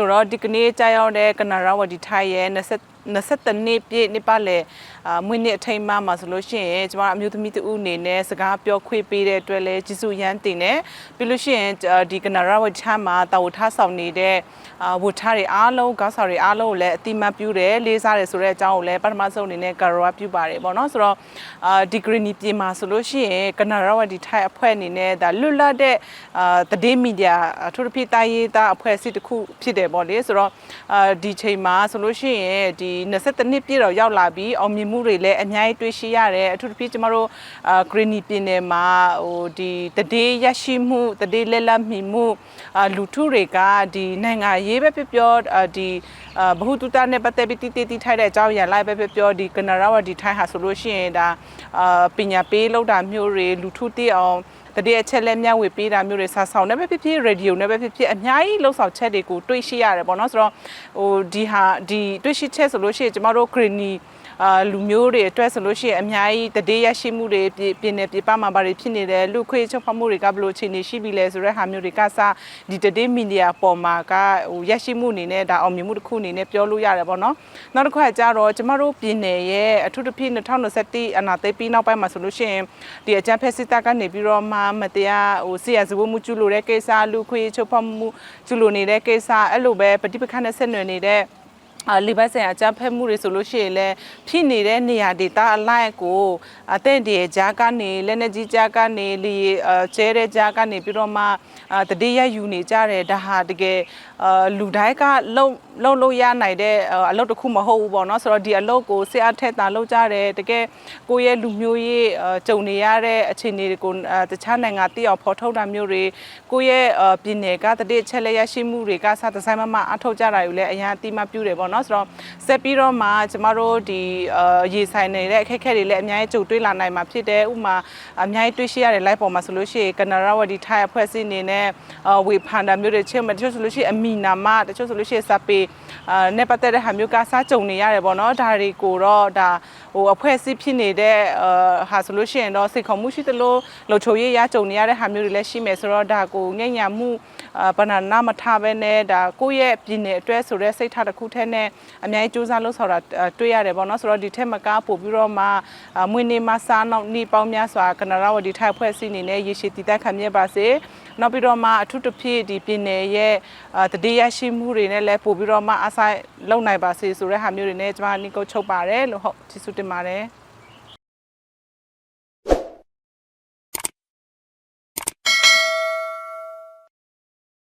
ဆိုတော့ဒီကနေ့ကြာရောက်တဲ့ကနရာဝတီထိုင်ရဲ့20 23နှစ်ပြည့်နှစ်ပတ်လည်အာမွေးနေ့အထိမ်းအမှတ်မှာဆိုလို့ရှိရင်ကျမတို့အမျိုးသမီးတဦးအနေနဲ့စကားပြောခွေပေးတဲ့အတွက်လည်းကျေးဇူးရမ်းတင်တယ်ပြီးလို့ရှိရင်အာဒီကနရာဝတီထိုင်မှာတာဝထားဆောင်နေတဲ့အာဝထားတွေအားလုံးကောက်ဆောင်တွေအားလုံးကိုလည်းအတိမတ်ပြုတယ်လေးစားတယ်ဆိုတဲ့အကြောင်းကိုလည်းပထမဆုံးအနေနဲ့ကရဝပြုပါတယ်ပေါ့နော်ဆိုတော့အာဒီဂရီနီပြင်မှာဆိုလို့ရှိရင်ကနရာဝတီထိုင်အဖွဲ့အနေနဲ့ဒါလွတ်လပ်တဲ့အာသတင်းမီဒီယာအထူးသဖြင့်တာရေးသားအဖွဲ့အစည်းတစ်ခုဖြစ်တယ်ပေါ့လေဆိုတော့အာဒီချိန်မှာဆိုလို့ရှိရင်ဒီ23နှစ်ပြည့်တော့ရောက်လာပြီးအောင်မြင်မှုတွေလည်းအများကြီးတွေ့ရှိရတယ်အထူးသဖြင့်ကျမတို့အာဂရီနီပြည်နယ်မှာဟိုဒီတဒေးရရှိမှုတဒေးလက်လက်မိမှုအာလူထုတွေကဒီနိုင်ငံရေးပဲပြောပြောအာဒီအာဘ ഹു တုတနဲ့ပတ်သက်ပြီးတည်တည်တည်ထိုက်တဲ့အကြောင်းအရာလိုက်ပဲပြောပြောဒီကနရာဝဒီထိုင်းဟာဆိုလို့ရှိရင်ဒါအာပညာပေးလောက်တာမျိုးတွေလူထုတည်အောင် တတိယချက်လက်မျှဝေပေးတာမျိုးတွေစာဆောင်နဲ့ပဲဖြစ်ဖြစ်ရေဒီယိုနဲ့ပဲဖြစ်ဖြစ်အများကြီးလှုပ်ဆောင်ချက်တွေကိုတွေ့ရှိရတယ်ပေါ့နော်ဆိုတော့ဟိုဒီဟာဒီတွေ့ရှိချက်ဆိုလို့ရှိရင်ကျမတို့ဂရီနီအာလူမျိုးတွေအတွက်ဆိုလို့ရှိရင်အများကြီးတည်ရရှိမှုတွေပြပြနေပြပမှာဘာတွေဖြစ်နေတယ်လူခွေချုပ်ဖမှုတွေကဘယ်လိုအခြေအနေရှိပြီလဲဆိုတဲ့ဟာမျိုးတွေကစဒီတည်မီဒီယာပေါ်မှာကဟိုရရှိမှုအနေနဲ့ဒါအောင်မြင်မှုတစ်ခုအနေနဲ့ပြောလို့ရတယ်ပေါ့နော်နောက်တစ်ခါကျတော့ကျမတို့ပြည်နယ်ရဲ့အထူးသဖြင့်2021အနာသိပ်ပြီးနောက်ပိုင်းမှာဆိုလို့ရှိရင်ဒီအကြမ်းဖက်စစ်တပ်ကနေပြီးတော့မှမတရားဟိုဆီရဇဝမှုကျူလို့တဲ့ကိစ္စလူခွေချုပ်ဖမှုကျူလို့နေတဲ့ကိစ္စအဲ့လိုပဲပဋိပက္ခနဲ့ဆက်နွယ်နေတဲ့အာ လီဘတ်ဆန်အကြမ်းဖက်မှုတွေဆိုလို့ရှိရင်လည်းဖြစ်နေတဲ့နေရာဒေသအလိုက်ကိုအတဲ့ဒီကြားကနေလက်နေကြီးကြားကနေလီအဲကျဲတဲ့ကြားကနေပြီးတော့မှအာတတိယယူနေကြတယ်ဒါဟာတကယ်အာလူတိုင်းကလုံလုံလို့ရနိုင်တဲ့အလုပ်တစ်ခုမဟုတ်ဘူးပေါ့နော်ဆိုတော့ဒီအလုပ်ကိုဆရာထက်တာလုပ်ကြတယ်တကယ်ကိုယ့်ရဲ့လူမျိုးရေးကြုံနေရတဲ့အခြေအနေတွေကိုတခြားနိုင်ငံတိအောင်ဖော်ထုတ်တာမျိုးတွေကိုယ့်ရဲ့ပြည်နယ်ကတတိချက်လက်ရရှိမှုတွေကစတဲ့ဆိုင်မမအထောက်ကြတာอยู่လဲအရင်အတိမပြုတယ်ပေါ့နော်ဆိုတော့ဆက်ပြီးတော့မှကျမတို့ဒီရေဆိုင်နေတဲ့အခက်အခဲတွေလည်းအများကြီးကြုံတွေ့လာနိုင်မှာဖြစ်တယ်ဥမာအများကြီးတွေ့ရှိရတဲ့ live ပေါ်မှာဆိုလို့ရှိရင်ကနရာဝဒီထိုင်အဖွဲ့အစည်းအနေနဲ့ဝေဖန်တာမျိုးတွေချင်းမတချို့ဆိုလို့ရှိရင်အမီနာမတချို့ဆိုလို့ရှိရင်စပေအာနဲ့ပတ်သက်တဲ့ဟာမျိုးကစားကြုံနေရတယ်ပေါ့နော်ဒါတွေကိုတော့ဒါဟိုအဖွဲ့အစည်းဖြစ်နေတဲ့အာဟာဆိုလို့ရှိရင်တော့စိတ်ခေါ်မှုရှိသလိုလှုပ်ချိုရေးရကြုံနေရတဲ့ဟာမျိုးတွေလည်းရှိမယ်ဆိုတော့ဒါကိုငဲ့ညာမှုအာ ဘနာနာမထားပဲနဲ့ဒါကိုယ့်ရဲ့ပြည်နယ်အတွက်ဆိုတဲ့စိတ်ထားတစ်ခုထဲနဲ့အများကြီးစူးစမ်းလို့ဆော်တာတွေ့ရတယ်ပေါ့နော်ဆိုတော့ဒီထက်မကားပို့ပြီးတော့မှမွေးနေ့မှာစားနောက်နေ့ပေါင်းများစွာကနရာဝဒီထိုက်ဖွဲ့စည်းနေနဲ့ရေရှည်တည်တတ်ခံမြဲပါစေနောက်ပြီးတော့မှအထူးသဖြင့်ဒီပြည်နယ်ရဲ့တတိယရှိမှုတွေနဲ့လည်းပို့ပြီးတော့မှအဆိုင်လုံနိုင်ပါစေဆိုတဲ့ဟာမျိုးတွေနဲ့ကျွန်မနိကုတ်ချုပ်ပါတယ်လို့ဟုတ်ကျေးဇူးတင်ပါတယ်